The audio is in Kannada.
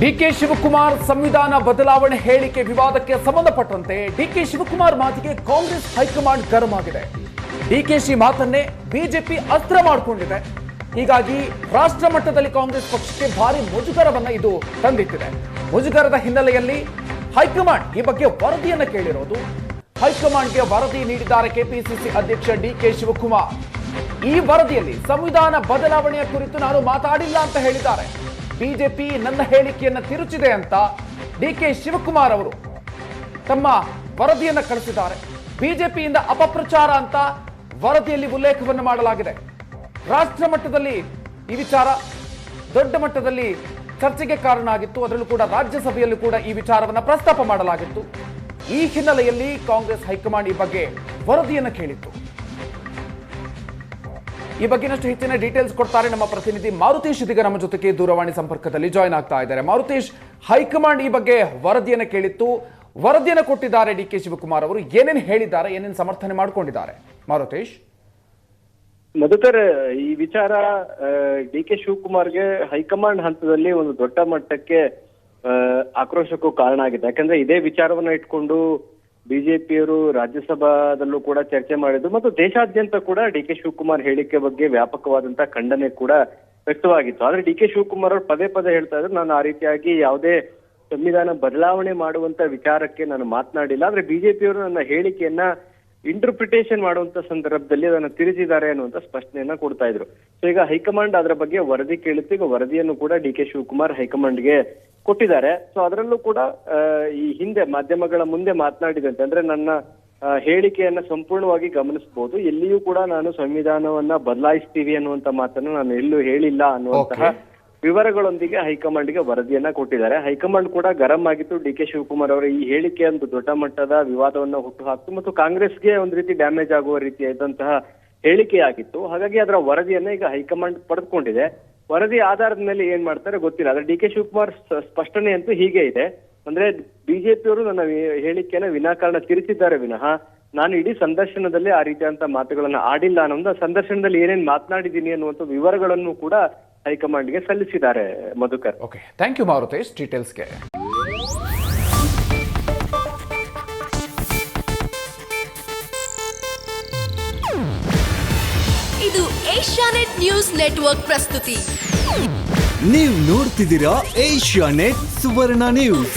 ಡಿಕೆ ಶಿವಕುಮಾರ್ ಸಂವಿಧಾನ ಬದಲಾವಣೆ ಹೇಳಿಕೆ ವಿವಾದಕ್ಕೆ ಸಂಬಂಧಪಟ್ಟಂತೆ ಡಿಕೆ ಶಿವಕುಮಾರ್ ಮಾತಿಗೆ ಕಾಂಗ್ರೆಸ್ ಹೈಕಮಾಂಡ್ ಗರಂ ಆಗಿದೆ. ಡಿಕೆಶಿ ಮಾತನ್ನೇ ಬಿಜೆಪಿ ಅಸ್ತ್ರ ಮಾಡಿಕೊಂಡಿದೆ. ಹೀಗಾಗಿ ರಾಷ್ಟ್ರ ಮಟ್ಟದಲ್ಲಿ ಕಾಂಗ್ರೆಸ್ ಪಕ್ಷಕ್ಕೆ ಭಾರಿ ಮುಜುಗರವನ್ನು ಇದು ತಂದಿಟ್ಟಿದೆ. ಮುಜುಗರದ ಹಿನ್ನೆಲೆಯಲ್ಲಿ ಹೈಕಮಾಂಡ್ ಈ ಬಗ್ಗೆ ವರದಿಯನ್ನು ಕೇಳಿರೋದು. ಹೈಕಮಾಂಡ್ಗೆ ವರದಿ ನೀಡಿದ್ದಾರೆ ಕೆಪಿಸಿಸಿ ಅಧ್ಯಕ್ಷ ಡಿಕೆ ಶಿವಕುಮಾರ್. ಈ ವರದಿಯಲ್ಲಿ ಸಂವಿಧಾನ ಬದಲಾವಣೆಯ ಕುರಿತು ನಾನು ಮಾತಾಡಿಲ್ಲ ಅಂತ ಹೇಳಿದ್ದಾರೆ. ಬಿಜೆಪಿ ನನ್ನ ಹೇಳಿಕೆಯನ್ನು ತಿರುಚಿದೆ ಅಂತ ಡಿ ಕೆ ಶಿವಕುಮಾರ್ ಅವರು ತಮ್ಮ ವರದಿಯನ್ನು ಕಳಿಸಿದ್ದಾರೆ. ಬಿಜೆಪಿಯಿಂದ ಅಪಪ್ರಚಾರ ಅಂತ ವರದಿಯಲ್ಲಿ ಉಲ್ಲೇಖವನ್ನು ಮಾಡಲಾಗಿದೆ. ರಾಷ್ಟ್ರ ಮಟ್ಟದಲ್ಲಿ ಈ ವಿಚಾರ ದೊಡ್ಡ ಮಟ್ಟದಲ್ಲಿ ಚರ್ಚೆಗೆ ಕಾರಣ ಆಗಿತ್ತು. ಅದರಲ್ಲೂ ಕೂಡ ರಾಜ್ಯಸಭೆಯಲ್ಲೂ ಕೂಡ ಈ ವಿಚಾರವನ್ನು ಪ್ರಸ್ತಾಪ ಮಾಡಲಾಗಿತ್ತು. ಈ ಹಿನ್ನೆಲೆಯಲ್ಲಿ ಕಾಂಗ್ರೆಸ್ ಹೈಕಮಾಂಡ್ ಈ ಬಗ್ಗೆ ವರದಿಯನ್ನು ಕೇಳಿತ್ತು. ಈ ಬಗ್ಗೆನಷ್ಟು ಹೆಚ್ಚಿನ ಡೀಟೇಲ್ಸ್ ಕೊಡ್ತಾರೆ ನಮ್ಮ ಪ್ರತಿನಿಧಿ ಮಾರುತೇಶ್ ಇದೀಗ ನಮ್ಮ ಜೊತೆಗೆ ದೂರವಾಣಿ ಸಂಪರ್ಕದಲ್ಲಿ ಜಾಯ್ನ್ ಆಗ್ತಾ ಇದ್ದಾರೆ. ಮಾರುತೇಶ್ ಹೈಕಮಾಂಡ್ ಈ ಬಗ್ಗೆ ವರದಿಯನ್ನು ಕೇಳಿತ್ತು. ವರದಿಯನ್ನು ಕೊಟ್ಟಿದ್ದಾರೆ ಡಿ ಕೆ ಶಿವಕುಮಾರ್ ಅವರು. ಏನೇನು ಹೇಳಿದ್ದಾರೆ, ಏನೇನು ಸಮರ್ಥನೆ ಮಾಡಿಕೊಂಡಿದ್ದಾರೆ? ಮಾರುತೇಶ್? ಮಧುಕರ್, ಈ ವಿಚಾರ ಡಿ ಕೆ ಶಿವಕುಮಾರ್ಗೆ ಹೈಕಮಾಂಡ್ ಹಂತದಲ್ಲಿ ಒಂದು ದೊಡ್ಡ ಮಟ್ಟಕ್ಕೆ ಆಕ್ರೋಶಕ್ಕೂ ಕಾರಣ ಆಗಿದೆ. ಯಾಕಂದ್ರೆ ಇದೇ ವಿಚಾರವನ್ನ ಇಟ್ಕೊಂಡು ಬಿಜೆಪಿಯವರು ರಾಜ್ಯಸಭಾದಲ್ಲೂ ಕೂಡ ಚರ್ಚೆ ಮಾಡಿದ್ರು ಮತ್ತು ದೇಶಾದ್ಯಂತ ಕೂಡ ಡಿ ಕೆ ಶಿವಕುಮಾರ್ ಹೇಳಿಕೆ ಬಗ್ಗೆ ವ್ಯಾಪಕವಾದಂತಹ ಖಂಡನೆ ಕೂಡ ವ್ಯಕ್ತವಾಗಿತ್ತು. ಆದ್ರೆ ಡಿ ಕೆ ಶಿವಕುಮಾರ್ ಅವರು ಪದೇ ಪದೇ ಹೇಳ್ತಾ ಇದ್ರು, ನಾನು ಆ ರೀತಿಯಾಗಿ ಯಾವುದೇ ಸಂವಿಧಾನ ಬದಲಾವಣೆ ಮಾಡುವಂತ ವಿಚಾರಕ್ಕೆ ನಾನು ಮಾತನಾಡಿಲ್ಲ. ಆದ್ರೆ ಬಿಜೆಪಿಯವರು ನನ್ನ ಹೇಳಿಕೆಯನ್ನ ಇಂಟರ್ಪ್ರಿಟೇಷನ್ ಮಾಡುವಂತ ಸಂದರ್ಭದಲ್ಲಿ ಅದನ್ನ ತಿರುಚಿದ್ದಾರೆ ಅನ್ನುವಂತ ಸ್ಪಷ್ಟನೆಯನ್ನ ಕೊಡ್ತಾ ಇದ್ರು. ಸೊ ಈಗ ಹೈಕಮಾಂಡ್ ಅದರ ಬಗ್ಗೆ ವರದಿ ಕೇಳುತ್ತೆ. ಈಗ ವರದಿಯನ್ನು ಕೂಡ ಡಿ ಕೆ ಶಿವಕುಮಾರ್ ಹೈಕಮಾಂಡ್ಗೆ ಕೊಟ್ಟಿದ್ದಾರೆ. ಸೊ ಅದರಲ್ಲೂ ಕೂಡ ಈ ಹಿಂದೆ ಮಾಧ್ಯಮಗಳ ಮುಂದೆ ಮಾತನಾಡಿದಂತೆ, ಅಂದ್ರೆ ನನ್ನ ಹೇಳಿಕೆಯನ್ನ ಸಂಪೂರ್ಣವಾಗಿ ಗಮನಿಸಬಹುದು ಎಲ್ಲಿಯೂ ಕೂಡ ನಾನು ಸಂವಿಧಾನವನ್ನ ಬದಲಾಯಿಸ್ತೀವಿ ಅನ್ನುವಂತ ಮಾತನ್ನ ನಾನು ಎಲ್ಲೂ ಹೇಳಿಲ್ಲ ಅನ್ನುವಂತಹ. ವಿವರಗಳೊಂದಿಗೆ ಹೈಕಮಾಂಡ್ಗೆ ವರದಿಯನ್ನ ಕೊಟ್ಟಿದ್ದಾರೆ. ಹೈಕಮಾಂಡ್ ಕೂಡ ಗರಂ ಆಗಿತ್ತು. ಡಿ ಕೆ ಶಿವಕುಮಾರ್ ಅವರ ಈ ಹೇಳಿಕೆ ಒಂದು ದೊಡ್ಡ ಮಟ್ಟದ ವಿವಾದವನ್ನ ಹುಟ್ಟುಹಾಕ್ತು ಮತ್ತು ಕಾಂಗ್ರೆಸ್ಗೆ ಒಂದು ರೀತಿ ಡ್ಯಾಮೇಜ್ ಆಗುವ ರೀತಿಯಾದಂತಹ ಹೇಳಿಕೆಯಾಗಿತ್ತು. ಹಾಗಾಗಿ ಅದರ ವರದಿಯನ್ನ ಈಗ ಹೈಕಮಾಂಡ್ ಪಡೆದುಕೊಂಡಿದೆ. ವರದಿ ಆಧಾರದ ಮೇಲೆ ಏನ್ ಮಾಡ್ತಾರೆ ಗೊತ್ತಿಲ್ಲ. ಆದ್ರೆ ಡಿ ಕೆ ಶಿವಕುಮಾರ್ ಸ್ಪಷ್ಟನೆ ಅಂತೂ ಹೀಗೆ ಇದೆ. ಅಂದ್ರೆ ಬಿಜೆಪಿಯವರು ನನ್ನ ಹೇಳಿಕೆಯನ್ನ ವಿನಾಕಾರಣ ತಿರುಚಿದ್ದಾರೆ ವಿನಃ ನಾನು ಇಡೀ ಸಂದರ್ಶನದಲ್ಲಿ ಆ ರೀತಿಯಾದಂತಹ ಮಾತುಗಳನ್ನ ಆಡಿಲ್ಲ ಅನ್ನೋದು. ಸಂದರ್ಶನದಲ್ಲಿ ಏನೇನ್ ಮಾತನಾಡಿದ್ದೀನಿ ಅನ್ನುವಂಥ ವಿವರಗಳನ್ನು ಕೂಡ ಹೈಕಮಾಂಡ್ಗೆ ಸಲ್ಲಿಸಿದ್ದಾರೆ Madhukar. Okay thank you Marutesh ಡೀಟೇಲ್ಸ್ಗೆ ಇದು ಏಷ್ಯಾನೆಟ್ ನ್ಯೂಸ್ ನೆಟ್ವರ್ಕ್ ಪ್ರಸ್ತುತಿ. ನೀವು ನೋಡ್ತಿದ್ದೀರಾ ಏಷ್ಯಾ ನೆಟ್ ಸುವರ್ಣ ನ್ಯೂಸ್.